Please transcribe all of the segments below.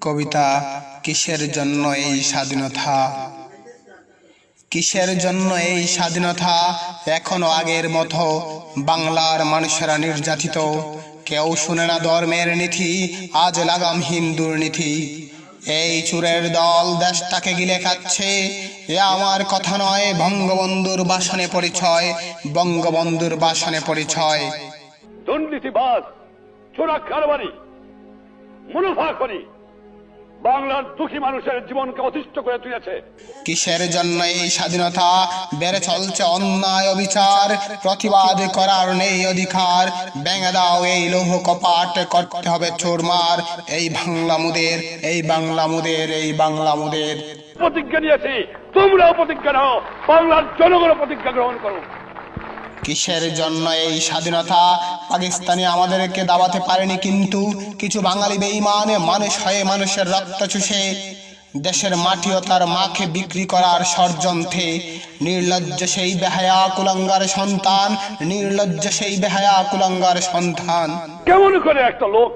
কবিতা কিসের জন্য এই স্বাধীনতা? কিসের জন্য এই স্বাধীনতা? এখনও আগের মতো বাংলার মানুষেরা নির্যাতিত। কেউ শুনে না ধর্মের নীতি, আজ লাগাম হিন্দুর নীতি। এই চুরের দল দেশটাকে গিলে খাচ্ছে। এ আমার কথা নয়, বঙ্গবন্ধুর বাসনে পরিচয়, বঙ্গবন্ধুর বাসনে পরিচয়। দুর্নীতিবাজ চোরা কারবারি মুনাফা করি বাংলার দুঃখী মানুষের জীবনকে অতিষ্ঠ করে তুলেছে। কিসের জন্য এই স্বাধীনতা? বেড়ে চলছে অন্যায় অবিচার প্রতিবাদ করার নেই অধিকার। ব্যাঙে দাও এই লৌহ কপাট করতে হবে চোরমার এই বাংলা মুদের এই বাংলা মুদের এই বাংলা মুদের। প্রতিজ্ঞা নিয়েছি তোমরাও প্রতিজ্ঞা নাও বাংলার জনগণ প্রতিজ্ঞা গ্রহণ করো কিসের জন্য এই স্বাধীনতা? পাকিস্তানি আমাদেরকে দাবাতে পারেনি কিন্তু কিছু বাঙালি বেঈমান মানুষ হয়ে মানুষের রক্ত চুষে দেশের মাটি ও তার মাকে বিক্রি করার ষড়যন্ত্রে। নির্লজ্জ সেই বেহায়া কুলাঙ্গার সন্তান নির্লজ্জ সেই বেহায়া কুলাঙ্গার সন্তান। কেমন করে একটা লোক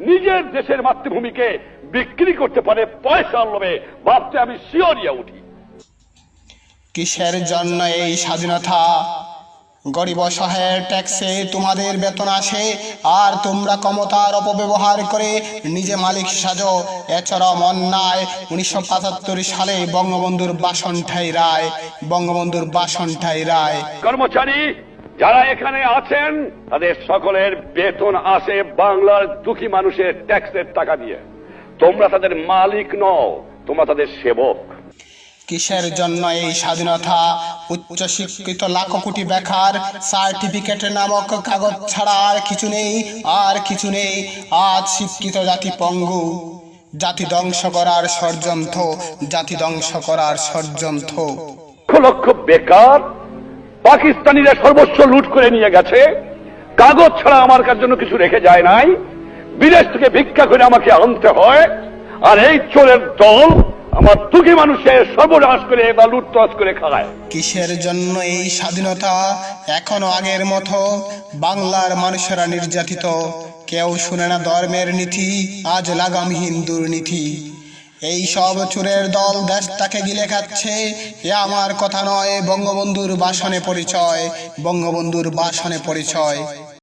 নিজের দেশের মাতৃভূমিকে বিক্রি করতে পারে পয়সার লোভে ভাবতে আমি শিওরিয়া উঠি। কিসের জন্য এই স্বাধীনতা? গরিব অসহায়ের ট্যাক্সে তোমাদের বেতন আসে, আর তোমরা ক্ষমতার অপব্যবহার করে নিজে মালিক সাজো। এছাড়াও অন্যায়, উনিশশো সালে বঙ্গবন্ধুর বাসন ঠাই রায়, বঙ্গবন্ধুর বাসন ঠাই রায়। কর্মচারী, যারা এখানে আছেন, তাদের সকলের বেতন আসে বাংলার দুঃখী মানুষের ট্যাক্সের টাকা দিয়ে। তোমরা তাদের মালিক নও, তোমরা তাদের সেবক। কিসের জন্য এই স্বাধীনতা? উচ্চ শিক্ষিত লাখ কোটি বেকার, সার্টিফিকেট নামক কাগজ ছাড়া আর কিছু নেই, আর কিছু নেই। আজ শিক্ষিত জাতি পঙ্গু। জাতি ধ্বংস করার ষড়যন্ত্র, জাতি ধ্বংস করার ষড়যন্ত্র। লক্ষ লক্ষ বেকার পাকিস্তানিরা সর্বস্ব লুট করে নিয়ে গেছে। কাগজ ছাড়া আমার কার জন্য কিছু রেখে যায় নাই? বিদেশ থেকে ভিক্ষা করে আমাকে আনতে হয়। আর এই চোরের দল আমার দুঃখী মানুষের সর্বনাশ করে বা লুটতরাজ করে খায় কিসের জন্য এই স্বাধীনতা এখনও আগের মতো বাংলার মানুষেরা নির্যাতিত? কেউ শুনে না ধর্মের নীতি, আজ লাগাম হিন্দুর নীতি এই সব চুরের দল দেশটাকে গিলে খাচ্ছে, এ আমার কথা নয়, বঙ্গবন্ধুর বাসনে পরিচয়, বঙ্গবন্ধুর বাসনে পরিচয়।